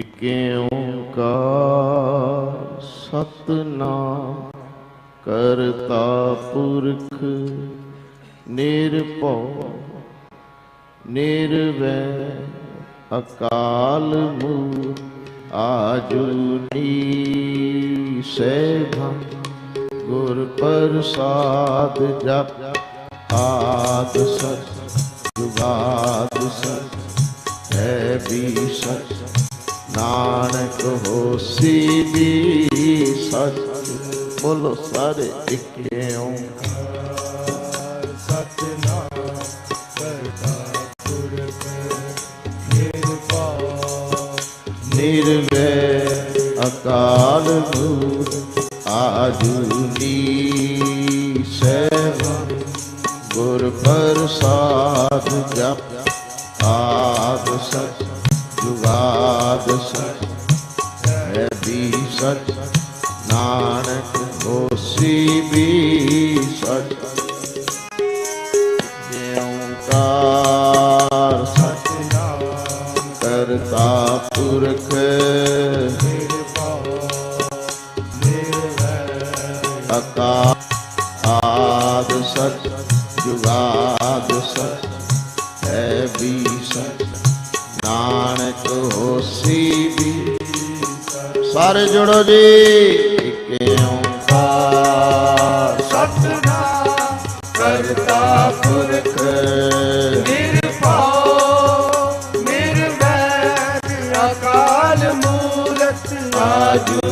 ਇਕੇ ਓੰਕਾਰ ਸਤਨਾਮ ਕਰਤਾ ਪੁਰਖ ਨਿਰਭਉ ਨਿਰਵੈ ਅਕਾਲ ਮੂਰਤ ਆਜੂਨੀ ਸੈਭੰ ਗੁਰ ਪ੍ਰਸਾਦ ਜਪ, ਆਦ ਸਚ ਜੁਗਾਦ ਸਚ ਹੈ ਵੀ ਸਚ ਨਾਨਕ ਹੋਸੀ ਵੀ ਸਚ। ਬੋਲੋ ਸਾਰੇ ਇੱਕੇ ਓੰਕਾਰ ਸਤਨਾਮ ਕਰਤਾ ਪੁਰਖ ਨਿਰਭਉ ਅਕਾਲ ਮੂਰਤ ਆਜੂਨੀ ਸੈਭੰ ਗੁਰ ਪ੍ਰਸਾਦ ਜਪ ਆਦ ਸਚ। ਜੁਗਾਦ ਸਚ, ਹੈ ਵੀ ਸਚ। ਨਾਨਕ ਹੋਸੀ ਵੀ ਸਚ। ਓੰਕਾਰ ਸਤਨਾਮ ਕਰਤਾ ਪੁਰਖ। ਨਿਰਭਉ ਆਦ ਸਚ, ਜੁਗਾਦ ਸਚ, ਹੈ ਵੀ ਸਚ। ਨਾਨਕ ਹੋਸੀ ਵੀ ਸਾਰੇ ਜੁੜੋ ਜੀ ਇਕੇ ਓੰਕਾਰ ਸਤਨਾਮ ਕਰਤਾ ਪੁਰਖ ਨਿਰਭਉ, ਨਿਰਵੈਰ ਅਕਾਲ ਮੂਰਤ ਆਜੂਨੀ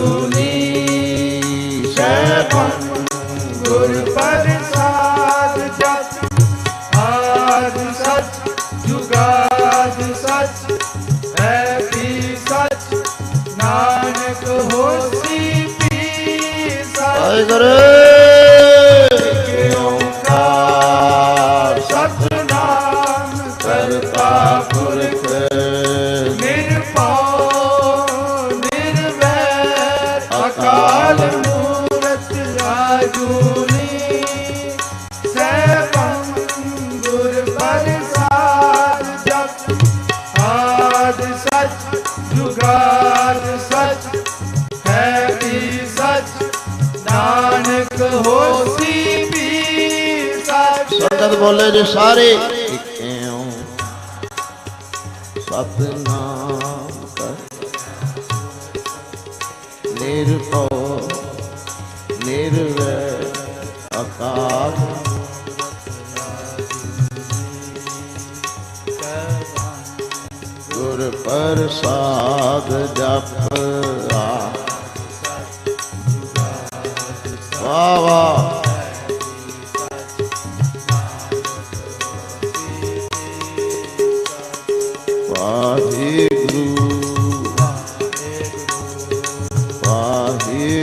ਨਿਰਵੈਰ ਅਕਾਲ ਮੂਰਤ ਆਜੂਨੀ ਨਾਨਕ ਹੋਸੀ ਵੀ ਸਚ ਸੰਗਤ ਬੋਲੇ ਜੇ ਸਾਰੇ। ਇਕੇ ਓੰ ਸਤਨਾਮ ਕਰ। ਨਿਰਭਉ ਨਿਰਵੈਰ ਅਕਾਲ। ਗੁਰ ਪ੍ਰਸਾਦ ਜਪ।